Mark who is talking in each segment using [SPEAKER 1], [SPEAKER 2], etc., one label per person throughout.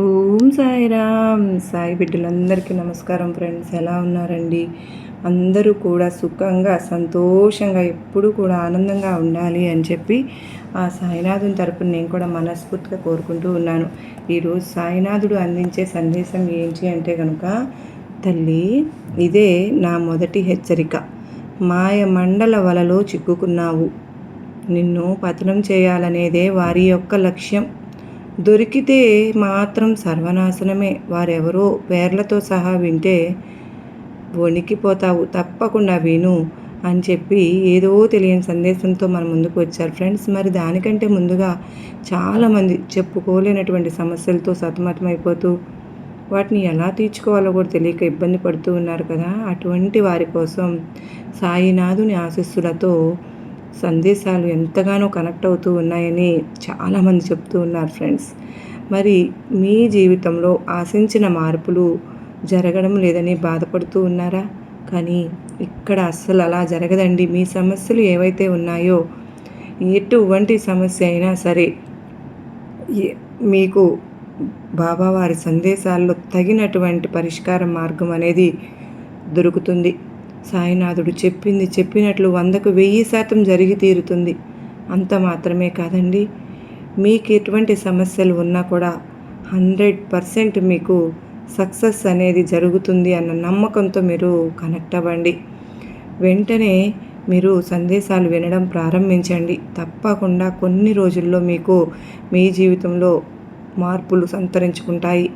[SPEAKER 1] ఓం సాయిరామ్. సాయి బిడ్డలందరికీ నమస్కారం ఫ్రెండ్స్. ఎలా ఉన్నారండి? అందరూ కూడా సుఖంగా సంతోషంగా ఎప్పుడూ కూడా ఆనందంగా ఉండాలి అని చెప్పి ఆ సాయినాథుని తరపున నేను కూడా మనస్ఫూర్తిగా కోరుకుంటూ ఉన్నాను. ఈరోజు సాయినాథుడు అందించే సందేశం ఏంటి అంటే కనుక తల్లి ఇదే నా మొదటి హెచ్చరిక. మాయ మండల వలలో చిక్కుకున్నావు. నిన్ను పతనం చేయాలనేదే వారి యొక్క లక్ష్యం. దొరికితే మాత్రం సర్వనాశనమే. వారెవరో పేర్లతో సహా వింటే వణికిపోతావు. తప్పకుండా విను అని చెప్పి ఏదో తెలియని సందేశంతో మన ముందుకు వచ్చారు. ఫ్రెండ్స్ మరి దానికంటే ముందుగా చాలామంది చెప్పుకోలేనటువంటి సమస్యలతో సతమతమైపోతూ వాటిని ఎలా తీర్చుకోవాలో కూడా తెలియక ఇబ్బంది పడుతూ ఉన్నారు కదా. అటువంటి వారి కోసం సాయినాథుని ఆశస్సులతో సందేశాలు ఎంతగానో కనెక్ట్ అవుతూ ఉన్నాయని చాలామంది చెప్తూ ఉన్నారు ఫ్రెండ్స్. మరి మీ జీవితంలో ఆశించిన మార్పులు జరగడం లేదని బాధపడుతూ ఉన్నారా? కానీ ఇక్కడ అస్సలు అలా జరగదండి. మీ సమస్యలు ఏవైతే ఉన్నాయో ఎటువంటి సమస్య అయినా సరే మీకు బాబావారి సందేశాల్లో తగినటువంటి పరిష్కార మార్గం అనేది దొరుకుతుంది. సాయినాథుడు చెప్పింది చెప్పినట్లు వందకు వెయ్యి శాతం జరిగి తీరుతుంది. అంత మాత్రమే కాదండి. మీకు ఎటువంటి సమస్యలు ఉన్నా కూడా హండ్రెడ్ పర్సెంట్ మీకు సక్సెస్ అనేది జరుగుతుంది అన్న నమ్మకంతో మీరు కనెక్ట్ అవ్వండి. వెంటనే మీరు సందేశాలు వినడం ప్రారంభించండి. తప్పకుండా కొన్ని రోజుల్లో మీకు మీ జీవితంలో మార్పులు సంతరించుకుంటాయి.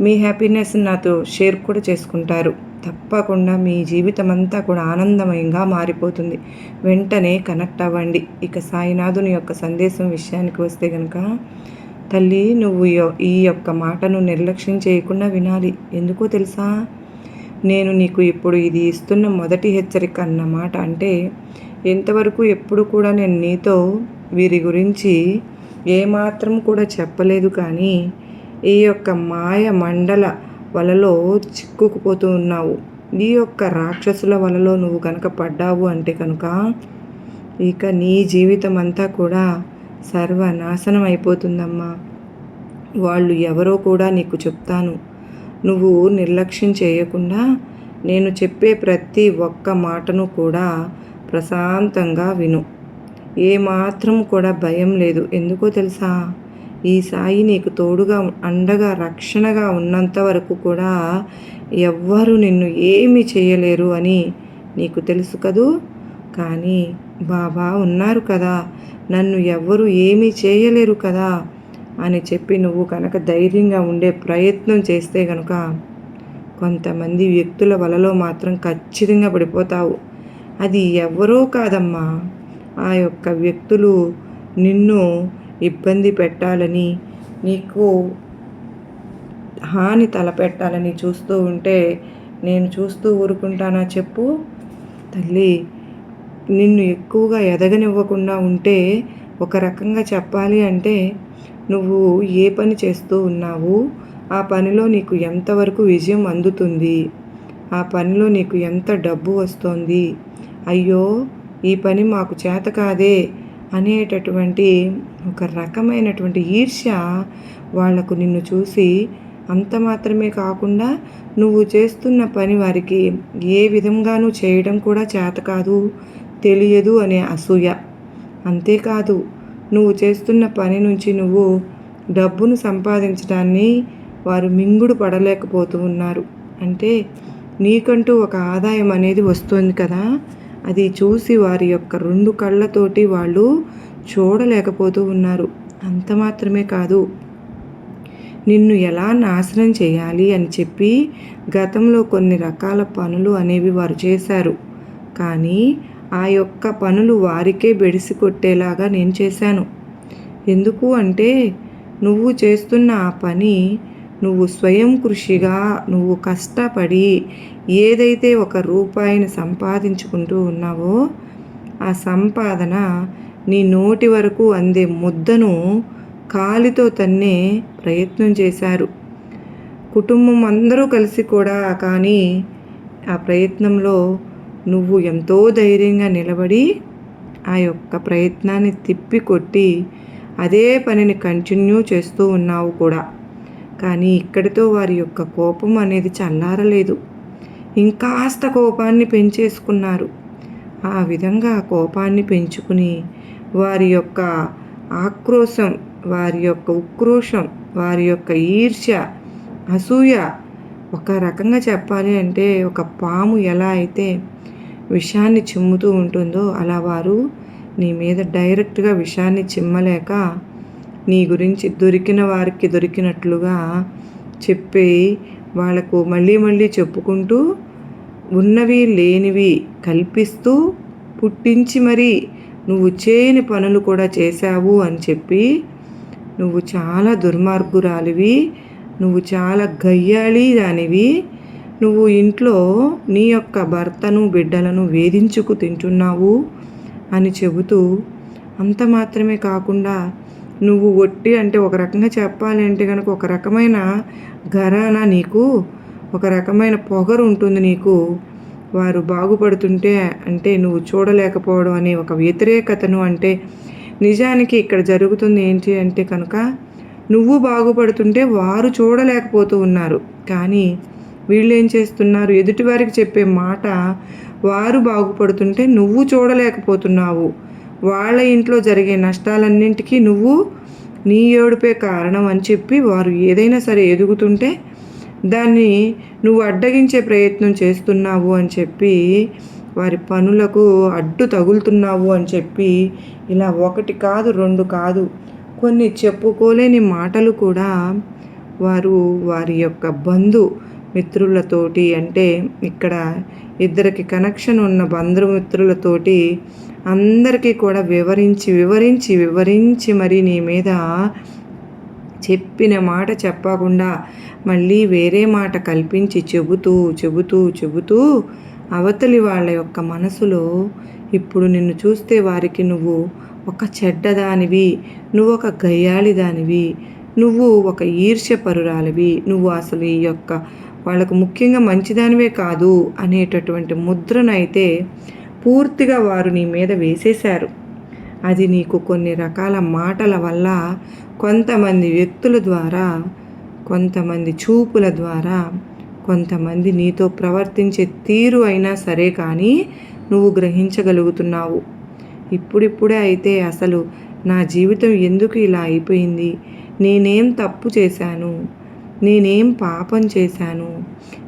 [SPEAKER 1] మీ హ్యాపీనెస్ నాతో షేర్ కూడా చేసుకుంటారు. తప్పకుండా మీ జీవితం అంతా కూడా ఆనందమయంగా మారిపోతుంది. వెంటనే కనెక్ట్ అవ్వండి. ఇక సాయినాథుని యొక్క సందేశం విషయానికి వస్తే కనుక తల్లి నువ్వు ఈ యొక్క మాటను నిర్లక్ష్యం చేయకుండా వినాలి. ఎందుకో తెలుసా? నేను నీకు ఇప్పుడు ఇది ఇస్తున్న మొదటి హెచ్చరిక అన్నమాట అంటే ఎంతవరకు ఎప్పుడు కూడా నేను నీతో వీరి గురించి ఏమాత్రం కూడా చెప్పలేదు కానీ ఈ యొక్క మాయ మండల వలలో చిక్కుకుపోతూ ఉన్నావు. నీ యొక్క రాక్షసుల వలలో నువ్వు కనుక పడ్డావు అంటే కనుక ఇక నీ జీవితం అంతా కూడా సర్వనాశనం అయిపోతుందమ్మా. వాళ్ళు ఎవరో కూడా నీకు చెప్తాను. నువ్వు నిర్లక్ష్యం చేయకుండా నేను చెప్పే ప్రతి ఒక్క మాటను కూడా ప్రశాంతంగా విను. ఏమాత్రం కూడా భయం లేదు. ఎందుకో తెలుసా? ఈ సాయి నీకు తోడుగా అండగా రక్షణగా ఉన్నంత వరకు కూడా ఎవ్వరు నిన్ను ఏమి చేయలేరు అని నీకు తెలుసు కదూ? కానీ బాబా ఉన్నారు కదా నన్ను ఎవ్వరు ఏమీ చేయలేరు కదా అని చెప్పి నువ్వు కనుక ధైర్యంగా ఉండే ప్రయత్నం చేస్తే కనుక కొంతమంది వ్యక్తుల వలలో మాత్రం ఖచ్చితంగా పడిపోతావు. అది ఎవరో కాదమ్మా. ఆ యొక్క వ్యక్తులు నిన్ను ఇబ్బంది పెట్టాలని నీకు హాని తలపెట్టాలని చూస్తూ ఉంటే నేను చూస్తూ ఊరుకుంటానా చెప్పు? తల్లి నిన్ను ఎక్కువగా ఎదగనివ్వకుండా ఉంటే ఒక రకంగా చెప్పాలి అంటే నువ్వు ఏ పని చేస్తూ ఉన్నావు? ఆ పనిలో నీకు ఎంతవరకు విజయం అందుతుంది? ఆ పనిలో నీకు ఎంత డబ్బు వస్తోంది? అయ్యో ఈ పని మాకు చేత కాదే. అనేటటువంటి ఒక రకమైనటువంటి ఈర్ష్య వాళ్ళకు నిన్ను చూసి అంత మాత్రమే కాకుండా నువ్వు చేస్తున్న పని వారికి ఏ విధంగానూ చేయడం కూడా చేత కాదు తెలియదు అనే అసూయ. అంతేకాదు నువ్వు చేస్తున్న పని నుంచి నువ్వు డబ్బును సంపాదించడాన్ని వారు మింగుడు పడలేకపోతూ ఉన్నారు. అంటే నీకంటూ ఒక ఆదాయం అనేది వస్తుంది కదా అది చూసి వారి యొక్క రెండు కళ్ళతోటి వాళ్ళు చూడలేకపోతూ ఉన్నారు. అంత మాత్రమే కాదు. నిన్ను ఎలా నాశనం చేయాలి అని చెప్పి గతంలో కొన్ని రకాల పనులు అనేవి వారు చేశారు. కానీ ఆ యొక్క పనులు వారికే బెడిసి కొట్టేలాగా నేను చేశాను. ఎందుకు అంటే నువ్వు చేస్తున్న ఆ పని నువ్వు స్వయం కృషిగా నువ్వు కష్టపడి ఏదైతే ఒక రూపాయిని సంపాదించుకుంటూ ఉన్నావో ఆ సంపాదన నీ నోటి వరకు అందే ముద్దను కాలితో తన్నే ప్రయత్నం చేశారు. కుటుంబం అందరూ కలిసి కూడా కానీ ఆ ప్రయత్నంలో నువ్వు ఎంతో ధైర్యంగా నిలబడి ఆ యొక్క ప్రయత్నాన్ని తిప్పి కొట్టి అదే పనిని కంటిన్యూ చేస్తూ ఉన్నావు కూడా. కానీ ఇక్కడితో వారి యొక్క కోపం అనేది చల్లారలేదు. ఇంకాస్త కోపాన్ని పెంచేసుకున్నారు. ఆ విధంగా కోపాన్ని పెంచుకుని వారి యొక్క ఆక్రోశం వారి యొక్క ఉక్రోషం వారి యొక్క ఈర్ష్య అసూయ ఒక రకంగా చెప్పాలి అంటే ఒక పాము ఎలా అయితే విషాన్ని చిమ్ముతూ ఉంటుందో అలా వారు నీ మీద డైరెక్ట్గా విషాన్ని చిమ్మలేక నీ గురించి దొరికిన వారికి దొరికినట్లుగా చెప్పి వాళ్ళకు మళ్ళీ మళ్ళీ చెప్పుకుంటూ ఉన్నవి లేనివి కల్పిస్తూ పుట్టించి మరీ నువ్వు చేయని పనులు కూడా చేశావు అని చెప్పి నువ్వు చాలా దుర్మార్గురాలివి నువ్వు చాలా గయ్యాళి దానివి నువ్వు ఇంట్లో నీ యొక్క భర్తను బిడ్డలను వేధించుకు తింటున్నావు అని చెబుతూ అంత మాత్రమే కాకుండా నువ్వు ఒట్టి అంటే ఒక రకంగా చెప్పాలి అంటే కనుక ఒక రకమైన ఘరాన నీకు? ఒక రకమైన పొగరు ఉంటుంది నీకు? వారు బాగుపడుతుంటే అంటే నువ్వు చూడలేకపోవడం అనే ఒక వ్యతిరేకతను అంటే నిజానికి ఇక్కడ జరుగుతుంది ఏంటి అంటే కనుక నువ్వు బాగుపడుతుంటే వారు చూడలేకపోతూ ఉన్నారు. కానీ వీళ్ళు ఏం చేస్తున్నారు? ఎదుటివారికి చెప్పే మాట వారు బాగుపడుతుంటే నువ్వు చూడలేకపోతున్నావు. వాళ్ళ ఇంట్లో జరిగే నష్టాలన్నింటికీ నువ్వు నీ ఏడుపే కారణం అని చెప్పి వారు ఏదైనా సరే ఎదుగుతుంటే దాన్ని నువ్వు అడ్డగించే ప్రయత్నం చేస్తున్నావు అని చెప్పి వారి పనులకు అడ్డు తగులుతున్నావు అని చెప్పి ఇలా ఒకటి కాదు రెండు కాదు కొన్ని చెప్పుకోలేని మాటలు కూడా వారు వారి యొక్క బంధు మిత్రులతోటి అంటే ఇక్కడ ఇద్దరికి కనెక్షన్ ఉన్న బంధుమిత్రులతోటి అందరికీ కూడా వివరించి వివరించి వివరించి మరి నీ మీద చెప్పిన మాట చెప్పకుండా మళ్ళీ వేరే మాట కల్పించి చెబుతూ చెబుతూ చెబుతూ అవతలి వాళ్ళ యొక్క మనసులో ఇప్పుడు నిన్ను చూస్తే వారికి నువ్వు ఒక చెడ్డదానివి నువ్వు ఒక గయ్యాళిదానివి నువ్వు ఒక ఈర్ష్యపరురాలివి నువ్వు అసలు ఈ యొక్క వాళ్ళకు ముఖ్యంగా మంచిదానివే కాదు అనేటటువంటి ముద్రనైతే పూర్తిగా వారు నీ మీద వేసేశారు. అది నీకు కొన్ని రకాల మాటల వల్ల కొంతమంది వ్యక్తుల ద్వారా కొంతమంది చూపుల ద్వారా కొంతమంది నీతో ప్రవర్తించే తీరు అయినా సరే కానీ నువ్వు గ్రహించగలుగుతున్నావు. ఇప్పుడిప్పుడే అయితే అసలు నా జీవితం ఎందుకు ఇలా అయిపోయింది? నేనేం తప్పు చేశాను? నేనేం పాపం చేశాను?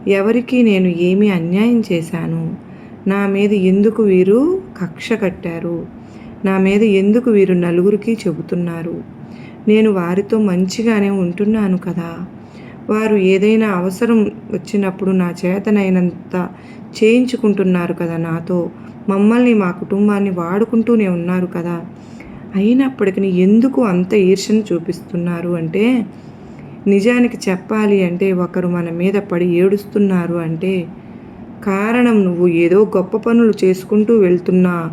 [SPEAKER 1] ఎవరికి నేను ఏమి అన్యాయం చేశాను? నా మీద ఎందుకు వీరు కక్ష కట్టారు? నా మీద ఎందుకు వీరు నలుగురికి చెబుతున్నారు? నేను వారితో మంచిగానే ఉంటున్నాను కదా. వారు ఏదైనా అవసరం వచ్చినప్పుడు నా చేతనైనంత చేయించుకుంటున్నారు కదా నాతో. మమ్మల్ని మా కుటుంబాన్ని వాడుకుంటూనే ఉన్నారు కదా. అయినప్పటికీ ఎందుకు అంత ఈర్షను చూపిస్తున్నారు అంటే నిజానికి చెప్పాలి అంటే ఒకరు మన మీద పడి ఏడుస్తున్నారు అంటే కారణం నువ్వు ఏదో గొప్ప పనులు చేసుకుంటూ వెళ్తున్నా.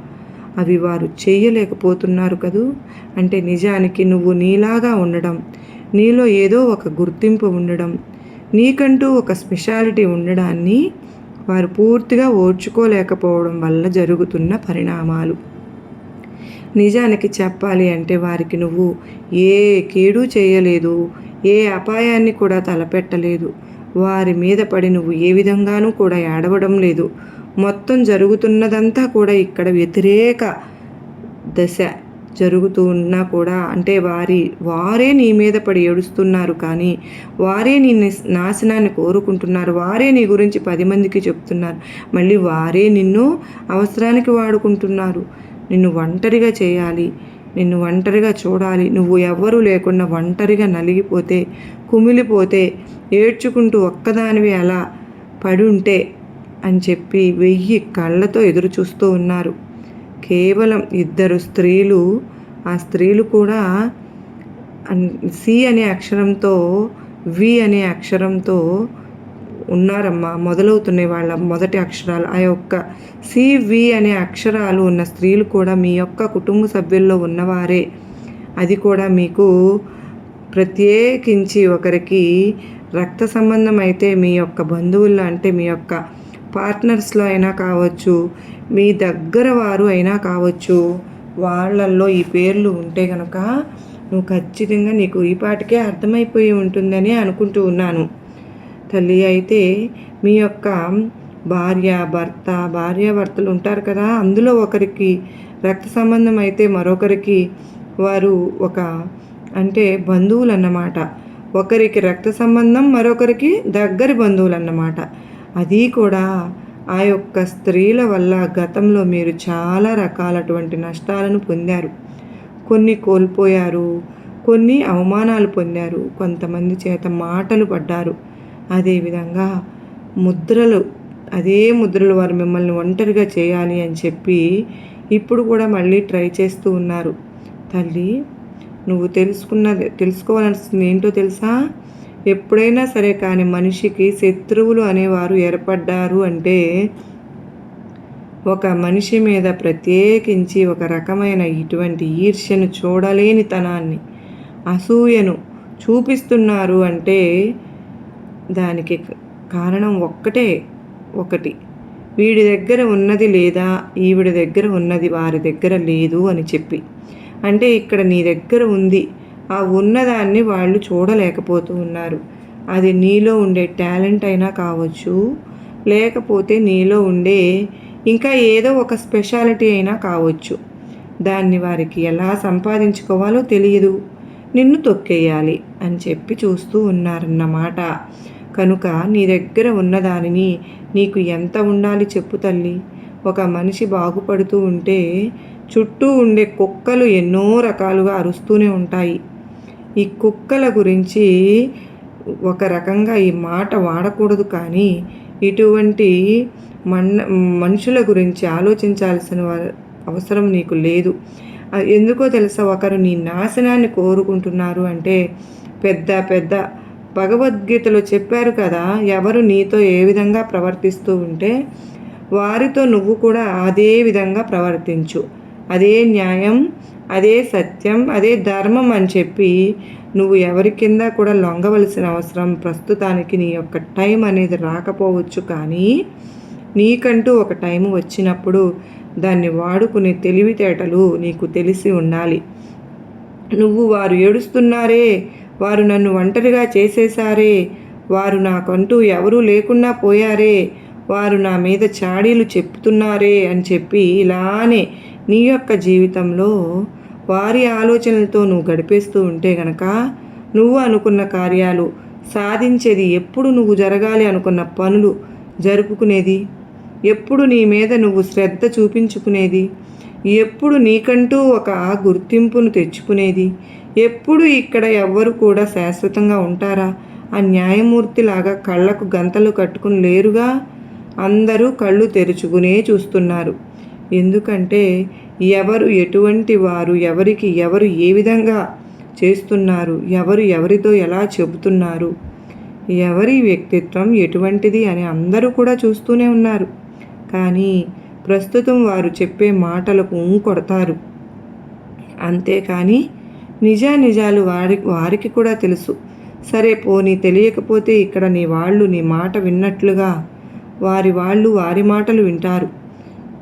[SPEAKER 1] అవి వారు చేయలేకపోతున్నారు కదూ? అంటే నిజానికి నువ్వు నీలాగా ఉండడం నీలో ఏదో ఒక గుర్తింపు ఉండడం నీకంటూ ఒక స్పెషాలిటీ ఉండడాన్ని వారు పూర్తిగా ఓర్చుకోలేకపోవడం వల్ల జరుగుతున్న పరిణామాలు. నిజానికి చెప్పాలి అంటే వారికి నువ్వు ఏ కీడు చేయలేదు ఏ అపాయాన్ని కూడా తలపెట్టలేదు. వారి మీద పడి నువ్వు ఏ విధంగానూ కూడా ఏడవడం లేదు. మొత్తం జరుగుతున్నదంతా కూడా ఇక్కడ వ్యతిరేక దశ జరుగుతూ ఉన్నా కూడా అంటే వారి వారే నీ మీద పడి ఏడుస్తున్నారు కానీ వారే నీ నాశనాన్ని కోరుకుంటున్నారు. వారే నీ గురించి పది మందికి చెప్తున్నారు. మళ్ళీ వారే నిన్ను అవసరానికి వాడుకుంటున్నారు. నిన్ను ఒంటరిగా చేయాలి. నిన్ను ఒంటరిగా చూడాలి. నువ్వు ఎవ్వరూ లేకుండా ఒంటరిగా నలిగిపోతే కుమిలిపోతే ఏడ్చుకుంటూ ఒక్కదానివి అలా పడుంటే అని చెప్పి వెయ్యి కళ్ళతో ఎదురు చూస్తూ ఉన్నారు. కేవలం ఇద్దరు స్త్రీలు ఆ స్త్రీలు కూడా సి అనే అక్షరంతో వి అనే అక్షరంతో ఉన్నారమ్మా. మొదలవుతున్నాయి వాళ్ళ మొదటి అక్షరాలు. ఆ యొక్క సివి అనే అక్షరాలు ఉన్న స్త్రీలు కూడా మీ యొక్క కుటుంబ సభ్యుల్లో ఉన్నవారే. అది కూడా మీకు ప్రత్యేకించి ఒకరికి రక్త సంబంధం అయితే మీ యొక్క బంధువుల్లో అంటే మీ యొక్క పార్ట్నర్స్లో అయినా కావచ్చు మీ దగ్గర వారు అయినా కావచ్చు వాళ్ళల్లో ఈ పేర్లు ఉంటే కనుక నువ్వు ఖచ్చితంగా నీకు ఈ పాటికే అర్థమైపోయి ఉంటుందని అనుకుంటూ ఉన్నాను. తల్లి అయితే మీ యొక్క భార్య భర్త భార్యాభర్తలు ఉంటారు కదా అందులో ఒకరికి రక్త సంబంధం అయితే మరొకరికి వారు ఒక అంటే బంధువులు అన్నమాట ఒకరికి రక్త సంబంధం మరొకరికి దగ్గరి బంధువులు అన్నమాట అది కూడా ఆ యొక్క స్త్రీల వల్ల గతంలో మీరు చాలా రకాలటువంటి నష్టాలను పొందారు. కొన్ని కోల్పోయారు కొన్ని అవమానాలు పొందారు కొంతమంది చేత మాటలు పడ్డారు. అదేవిధంగా ముద్రలు అదే ముద్రలు వారు మిమ్మల్ని ఒంటరిగా చేయాలి అని చెప్పి ఇప్పుడు కూడా మళ్ళీ ట్రై చేస్తూ ఉన్నారు. తల్లి నువ్వు తెలుసుకున్నది తెలుసుకోవాల్సింది ఏంటో తెలుసా? ఎప్పుడైనా సరే కానీ మనిషికి శత్రువులు అనేవారు ఏర్పడ్డారు అంటే ఒక మనిషి మీద ప్రత్యేకించి ఒక రకమైన ఇటువంటి ఈర్ష్యను చూడలేని తనాన్ని అసూయను చూపిస్తున్నారు అంటే దానికి కారణం ఒక్కటే ఒకటి. వీడి దగ్గర ఉన్నది లేదా ఈవిడ దగ్గర ఉన్నది వారి దగ్గర లేదు అని చెప్పి. అంటే ఇక్కడ నీ దగ్గర ఉంది. ఆ ఉన్నదాన్ని వాళ్ళు చూడలేకపోతూ ఉన్నారు. అది నీలో ఉండే టాలెంట్ అయినా కావచ్చు లేకపోతే నీలో ఉండే ఇంకా ఏదో ఒక స్పెషాలిటీ అయినా కావచ్చు. దాన్ని వారికి ఎలా సంపాదించుకోవాలో తెలియదు. నిన్ను తొక్కేయాలి అని చెప్పి చూస్తూ ఉన్నారన్నమాట. కనుక నీ దగ్గర ఉన్నదానిని నీకు ఎంత ఉండాలి చెప్పు తల్లి. ఒక మనిషి బాగుపడుతూ ఉంటే చుట్టూ ఉండే కుక్కలు ఎన్నో రకాలుగా అరుస్తూనే ఉంటాయి. ఈ కుక్కల గురించి ఒక రకంగా ఈ మాట వాడకూడదు కానీ ఇటువంటి మన్ మనుషుల గురించి ఆలోచించాల్సిన అవసరం నీకు లేదు. ఎందుకో తెలుసా? ఒకరు నీ నాశనాన్ని కోరుకుంటున్నారు అంటే పెద్ద పెద్ద భగవద్గీతలో చెప్పారు కదా ఎవరు నీతో ఏ విధంగా ప్రవర్తిస్తూ ఉంటే వారితో నువ్వు కూడా అదే విధంగా ప్రవర్తించు. అదే న్యాయం అదే సత్యం అదే ధర్మం అని చెప్పి నువ్వు ఎవరి కింద కూడా లొంగవలసిన అవసరం ప్రస్తుతానికి నీ యొక్క టైం అనేది రాకపోవచ్చు. కానీ నీకంటూ ఒక టైం వచ్చినప్పుడు దాన్ని వాడుకునే తెలివితేటలు నీకు తెలిసి ఉండాలి. నువ్వు వారు ఏడుస్తున్నారే వారు నన్ను ఒంటరిగా చేసేశారే వారు నాకంటూ ఎవరూ లేకుండా పోయారే వారు నా మీద చాడీలు చెప్తున్నారే అని చెప్పి ఇలానే నీ యొక్క జీవితంలో వారి ఆలోచనలతో నువ్వు గడిపేస్తూ ఉంటే గనక నువ్వు అనుకున్న కార్యాలు సాధించేది ఎప్పుడు నువ్వు జరగాలి అనుకున్న పనులు జరుపుకునేది? ఎప్పుడు నీ మీద నువ్వు శ్రద్ధ చూపించుకునేది? ఎప్పుడు నీకంటూ ఒక గుర్తింపును తెచ్చుకునేది? ఎప్పుడు ఇక్కడ ఎవ్వరు కూడా శాశ్వతంగా ఉంటారా? ఆ న్యాయమూర్తిలాగా కళ్ళకు గంతలు కట్టుకుని లేరుగా అందరూ కళ్ళు తెరుచుకునే చూస్తున్నారు. ఎందుకంటే ఎవరు ఎటువంటి వారు ఎవరికి ఎవరు ఏ విధంగా చేస్తున్నారు ఎవరు ఎవరితో ఎలా చెబుతున్నారు ఎవరి వ్యక్తిత్వం ఎటువంటిది అని అందరూ కూడా చూస్తూనే ఉన్నారు. కానీ ప్రస్తుతం వారు చెప్పే మాటలకు కొడతారు. అంతేకాని నిజానిజాలు వారి వారికి కూడా తెలుసు. సరే పోనీ తెలియకపోతే ఇక్కడ నీ వాళ్ళు నీ మాట విన్నట్లుగా వారి వాళ్ళు వారి మాటలు వింటారు.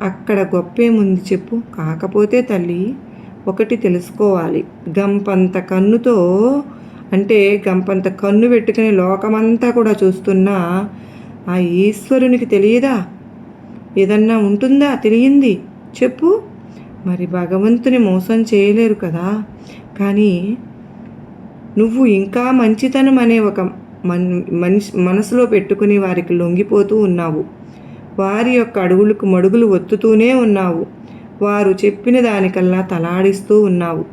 [SPEAKER 1] అక్కడ గొప్పేముంది చెప్పు? కాకపోతే తల్లి ఒకటి తెలుసుకోవాలి. గంపంత కన్నుతో అంటే గంపంత కన్ను పెట్టుకుని లోకమంతా కూడా చూస్తున్నా ఆ ఈశ్వరునికి తెలియదా? ఏదన్నా ఉంటుందా? తెలియంది. చెప్పు. మరి భగవంతుని మోసం చేయలేరు కదా? కానీ నువ్వు ఇంకా మంచితనం అనే ఒక మన్ మనిషి మనసులో పెట్టుకుని వారికి లొంగిపోతూ ఉన్నావు. వారి యొక్క అడుగులకు మడుగులు ఒత్తుతూనే ఉన్నావు. వారు చెప్పిన దానికల్లా తలాడిస్తూ ఉన్నావు.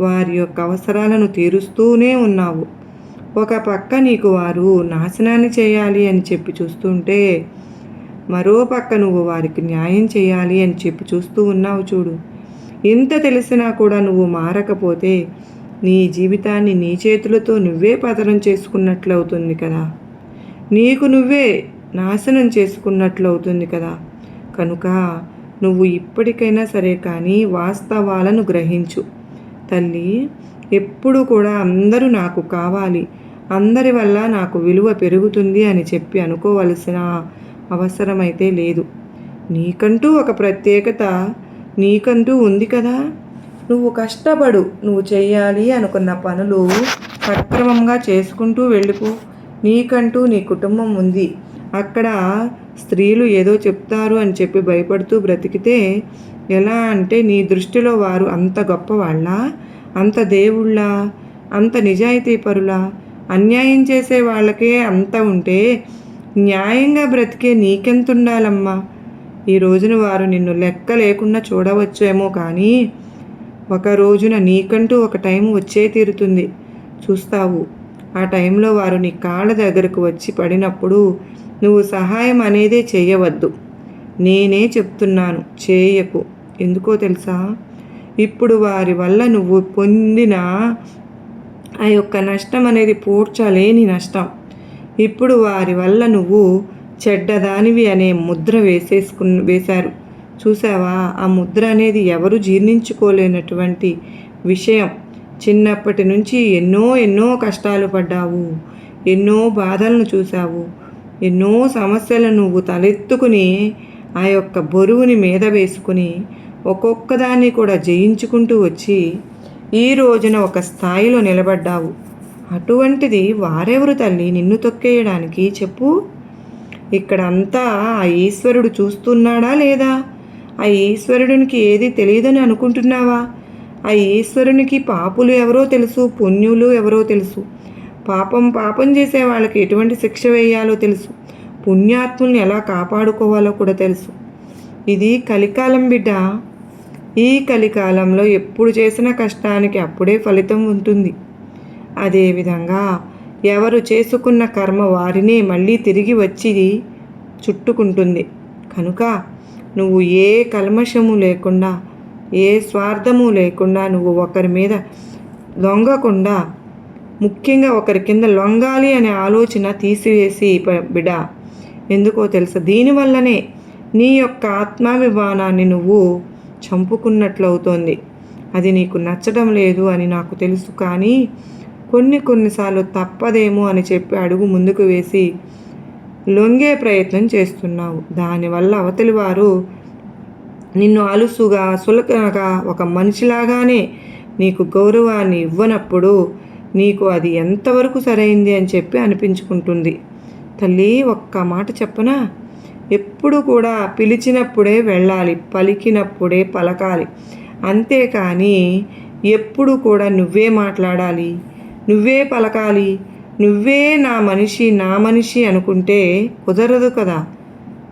[SPEAKER 1] వారి యొక్క అవసరాలను తీరుస్తూనే ఉన్నావు. ఒక పక్క నీకు వారు నాశనాన్ని చేయాలి అని చెప్పి చూస్తుంటే మరో పక్క నువ్వు వారికి న్యాయం చేయాలి అని చెప్పి చూస్తూ ఉన్నావు చూడు. ఎంత తెలిసినా కూడా నువ్వు మారకపోతే నీ జీవితాన్ని నీ చేతులతో నువ్వే పతనం చేసుకున్నట్లు అవుతుంది కదా. నీకు నువ్వే నాశనం చేసుకున్నట్లు అవుతుంది కదా. కనుక నువ్వు ఇప్పటికైనా సరే కానీ వాస్తవాలను గ్రహించు. తల్లి ఎప్పుడు కూడా అందరూ నాకు కావాలి. అందరి వల్ల నాకు విలువ పెరుగుతుంది అని చెప్పి అనుకోవలసిన అవసరమైతే లేదు. నీకంటూ ఒక ప్రత్యేకత నీకంటూ ఉంది కదా. నువ్వు కష్టపడు నువ్వు చేయాలి అనుకున్న పనులు సక్రమంగా చేసుకుంటూ వెళ్ళిపో. నీకంటూ నీ కుటుంబం ఉంది. అక్కడ స్త్రీలు ఏదో చెప్తారు అని చెప్పి భయపడుతూ బ్రతికితే ఎలా అంటే నీ దృష్టిలో వారు అంత గొప్పవాళ్ళ? అంత దేవుళ్ళ? అంత నిజాయితీ పరులా అన్యాయం చేసే వాళ్ళకే అంత ఉంటే న్యాయంగా బ్రతికే నీకెంత ఉండాలమ్మా ఈ రోజున వారు నిన్ను లెక్క లేకుండా చూడవచ్చేమో కానీ ఒక రోజున నీకంటూ ఒక టైం వచ్చే తీరుతుంది. చూస్తావు. ఆ టైంలో వారు నీ కాళ్ళ దగ్గరకు వచ్చి పడినప్పుడు నువ్వు సహాయం అనేదే చేయవద్దు. నేనే చెప్తున్నాను చేయకు. ఎందుకో తెలుసా? ఇప్పుడు వారి వల్ల నువ్వు పొందిన ఆ యొక్క నష్టం అనేది పూడ్చలేని నష్టం. ఇప్పుడు వారి వల్ల నువ్వు చెడ్డదానివి అనే ముద్ర వేసేసుకు వేశారు. చూసావా ఆ ముద్ర అనేది ఎవరు జీర్ణించుకోలేనటువంటి విషయం. చిన్నప్పటి నుంచి ఎన్నో ఎన్నో కష్టాలు పడ్డావు. ఎన్నో బాధలను చూసావు ఎన్నో సమస్యలను నువ్వు తలెత్తుకుని ఆ యొక్క బరువుని మీద వేసుకుని ఒక్కొక్కదాన్ని కూడా జయించుకుంటూ వచ్చి ఈ రోజున ఒక స్థాయిలో నిలబడ్డావు. అటువంటిది వారెవరు తల్లి? నిన్ను తొక్కేయడానికి చెప్పు. ఇక్కడంతా ఆ ఈశ్వరుడు చూస్తున్నాడా లేదా? ఆ ఈశ్వరుడికి ఏది తెలియదని అనుకుంటున్నావా? ఆ ఈశ్వరునికి పాపులు ఎవరో తెలుసు పుణ్యులు ఎవరో తెలుసు. పాపం పాపం చేసే వాళ్ళకి ఎటువంటి శిక్ష వేయాలో తెలుసు. పుణ్యాత్ముల్ని ఎలా కాపాడుకోవాలో కూడా తెలుసు. ఇది కలికాలం బిడ్డ. ఈ కలికాలంలో ఎప్పుడు చేసిన కష్టానికి అప్పుడే ఫలితం ఉంటుంది. అదేవిధంగా ఎవరు చేసుకున్న కర్మ వారినే మళ్ళీ తిరిగి వచ్చి చుట్టుకుంటుంది. కనుక నువ్వు ఏ కల్మషము లేకుండా ఏ స్వార్థము లేకుండా నువ్వు ఒకరి మీద లొంగకుండా ముఖ్యంగా ఒకరి కింద లొంగాలి అనే ఆలోచన తీసివేసి బిడ. ఎందుకో తెలుసా? దీనివల్లనే నీ యొక్క ఆత్మాభిమానాన్ని నువ్వు చంపుకున్నట్లు అవుతోంది అది నీకు నచ్చడం లేదు అని నాకు తెలుసు కానీ కొన్ని కొన్నిసార్లు తప్పదేమో అని చెప్పి అడుగు ముందుకు వేసి లొంగే ప్రయత్నం చేస్తున్నావు. దానివల్ల అవతలి వారు నిన్ను అలుసుగా సులకనగా ఒక మనిషిలాగానే నీకు గౌరవాన్ని ఇవ్వనప్పుడు నీకు అది ఎంతవరకు సరైంది అని చెప్పి అనిపించుకుంటుంది. తల్లి ఒక్క మాట చెప్పనా? ఎప్పుడు కూడా పిలిచినప్పుడే వెళ్ళాలి పలికినప్పుడే పలకాలి. అంతేకాని ఎప్పుడు కూడా నువ్వే మాట్లాడాలి. నువ్వే పలకాలి. నువ్వే నా మనిషి నా మనిషి అనుకుంటే కుదరదు కదా.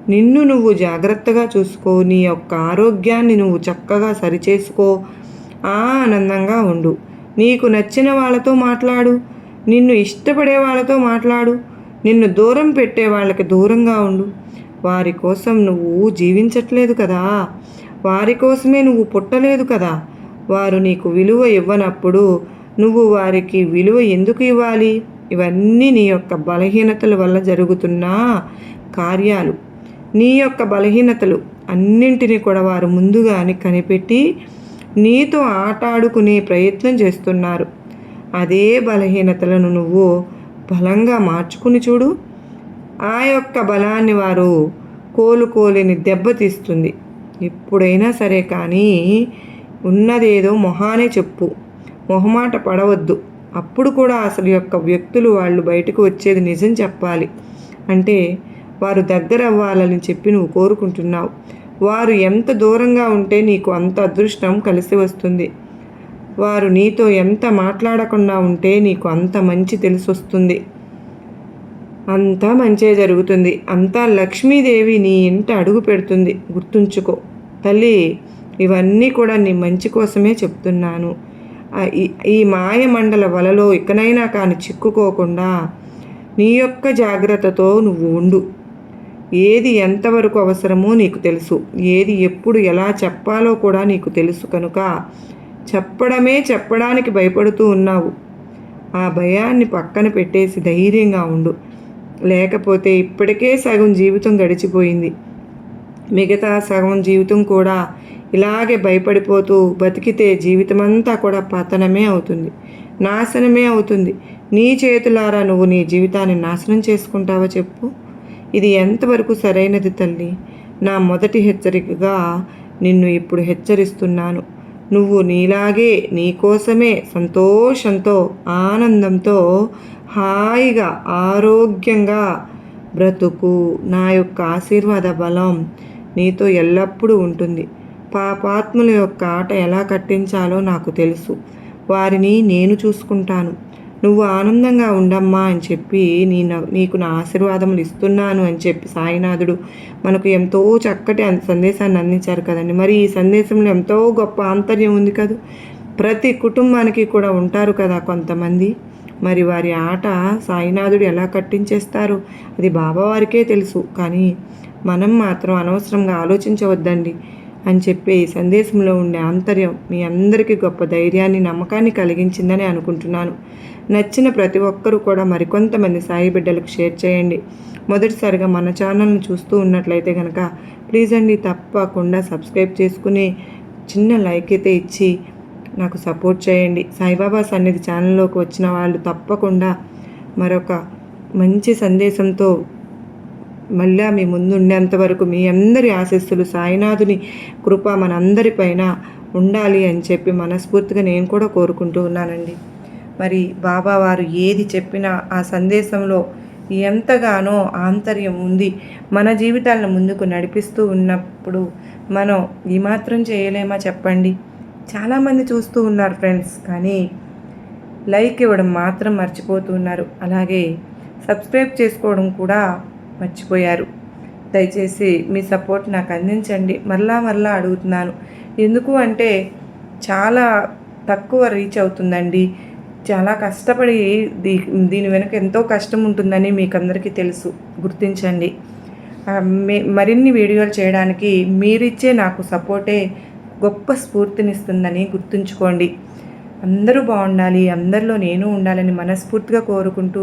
[SPEAKER 1] నిన్ను నువ్వు జాగ్రత్తగా చూసుకో నీ యొక్క ఆరోగ్యాన్ని నువ్వు చక్కగా సరిచేసుకో. ఆనందంగా ఉండు. నీకు నచ్చిన వాళ్ళతో మాట్లాడు. నిన్ను ఇష్టపడే వాళ్ళతో మాట్లాడు. నిన్ను దూరం పెట్టే వాళ్ళకి దూరంగా ఉండు. వారి కోసం నువ్వు జీవించట్లేదు కదా. వారి కోసమే నువ్వు పుట్టలేదు కదా. వారు నీకు విలువ ఇవ్వనప్పుడు నువ్వు వారికి విలువ ఎందుకు ఇవ్వాలి? ఇవన్నీ నీ యొక్క బలహీనతల వల్ల జరుగుతున్న కార్యాలు. నీ యొక్క బలహీనతలు అన్నింటినీ కూడా వారు ముందుగానే కనిపెట్టి నీతో ఆటాడుకునే ప్రయత్నం చేస్తున్నారు. అదే బలహీనతలను నువ్వు బలంగా మార్చుకుని చూడు. ఆ యొక్క బలాన్ని వారు కోలుకోలేని దెబ్బతీస్తుంది ఎప్పుడైనా సరే కానీ ఉన్నదేదో మొహానే చెప్పు. మొహమాట పడవద్దు. అప్పుడు కూడా అసలు యొక్క వ్యక్తులు వాళ్ళు బయటకు వచ్చేది నిజం చెప్పాలి. అంటే వారు దగ్గర అవ్వాలని చెప్పి నువ్వు కోరుకుంటున్నావు. వారు ఎంత దూరంగా ఉంటే నీకు అంత అదృష్టం కలిసి వస్తుంది. వారు నీతో ఎంత మాట్లాడకుండా ఉంటే నీకు అంత మంచి తెలిసొస్తుంది. అంతా మంచే జరుగుతుంది. అంతా లక్ష్మీదేవి నీ ఇంట అడుగు పెడుతుంది. గుర్తుంచుకో. తల్లి ఇవన్నీ కూడా నీ మంచి కోసమే చెప్తున్నాను. ఈ మాయమండల వలలో ఇకనైనా కానీ చిక్కుకోకుండా నీ యొక్క జాగ్రత్తతో నువ్వు ఉండు. ఏది ఎంతవరకు అవసరమో నీకు తెలుసు. ఏది ఎప్పుడు ఎలా చెప్పాలో కూడా నీకు తెలుసు కనుక చెప్పడమే చెప్పడానికి భయపడుతూ ఉన్నావు. ఆ భయాన్ని పక్కన పెట్టేసి ధైర్యంగా ఉండు. లేకపోతే ఇప్పటికే సగం జీవితం గడిచిపోయింది. మిగతా సగం జీవితం కూడా ఇలాగే భయపడిపోతూ బతికితే జీవితమంతా కూడా పతనమే అవుతుంది. నాశనమే అవుతుంది. నీ చేతులారా నువ్వు నీ జీవితాన్ని నాశనం చేసుకుంటావా చెప్పు. ఇది ఎంతవరకు సరైనది తల్లి? నా మొదటి హెచ్చరికగా నిన్ను ఇప్పుడు హెచ్చరిస్తున్నాను. నువ్వు నీలాగే నీకోసమే సంతోషంతో ఆనందంతో హాయిగా ఆరోగ్యంగా బ్రతుకు. నా యొక్క ఆశీర్వాద బలం నీతో ఎల్లప్పుడూ ఉంటుంది. పాపాత్ముల యొక్క ఆట ఎలా కట్టించాలో నాకు తెలుసు. వారిని నేను చూసుకుంటాను. నువ్వు ఆనందంగా ఉండమ్మా అని చెప్పి నీ నీకు నా ఆశీర్వాదములు ఇస్తున్నాను అని చెప్పి సాయినాథుడు మనకు ఎంతో చక్కటి సందేశాన్ని అందించారు కదండి. మరి ఈ సందేశంలో ఎంతో గొప్ప ఆంతర్యం ఉంది కదా. ప్రతి కుటుంబానికి కూడా ఉంటారు కదా కొంతమంది. మరి వారి ఆట సాయినాథుడు ఎలా కట్టించేస్తారు? అది బాబావారికే తెలుసు. కానీ మనం మాత్రం అనవసరంగా ఆలోచించవద్దండి. అని చెప్పి ఈ సందేశంలో ఉండే ఆంతర్యం మీ అందరికీ గొప్ప ధైర్యాన్ని నమ్మకాన్ని కలిగించిందని అనుకుంటున్నాను. నచ్చిన ప్రతి ఒక్కరూ కూడా మరికొంతమంది సాయి బిడ్డలకు షేర్ చేయండి. మొదటిసారిగా మన ఛానల్ను చూస్తూ ఉన్నట్లయితే కనుక ప్లీజ్ అండి తప్పకుండా సబ్స్క్రైబ్ చేసుకుని చిన్న లైక్ అయితే ఇచ్చి నాకు సపోర్ట్ చేయండి. సాయిబాబా సన్నిధి ఛానల్లోకి వచ్చిన వాళ్ళు తప్పకుండా మరొక మంచి సందేశంతో మళ్ళా మీ ముందుండేంత వరకు మీ అందరి ఆశస్సులు సాయినాథుని కృప మనందరిపైన ఉండాలి అని చెప్పి మనస్ఫూర్తిగా నేను కూడా కోరుకుంటూ ఉన్నానండి. మరి బాబా వారు ఏది చెప్పినా ఆ సందేశంలో ఎంతగానో ఆంతర్యం ఉంది. మన జీవితాలను ముందుకు నడిపిస్తూ ఉన్నప్పుడు మనం ఈ మాత్రం చేయలేమా చెప్పండి. చాలామంది చూస్తూ ఉన్నారు ఫ్రెండ్స్ కానీ లైక్ ఇవ్వడం మాత్రం మర్చిపోతున్నారు అలాగే సబ్స్క్రైబ్ చేసుకోవడం కూడా మర్చిపోయారు. దయచేసి మీ సపోర్ట్ నాకు అందించండి. మరలా మరలా అడుగుతున్నాను. ఎందుకు అంటే చాలా తక్కువ రీచ్ అవుతుందండి. చాలా కష్టపడి దీ దీని వెనుక ఎంతో కష్టం ఉంటుందని మీకు అందరికీ తెలుసు. గుర్తించండి. మరిన్ని వీడియోలు చేయడానికి మీరిచ్చే నాకు సపోర్టే గొప్ప స్ఫూర్తినిస్తుందని గుర్తుంచుకోండి. అందరూ బాగుండాలి. అందరిలో నేను ఉండాలని మనస్ఫూర్తిగా కోరుకుంటూ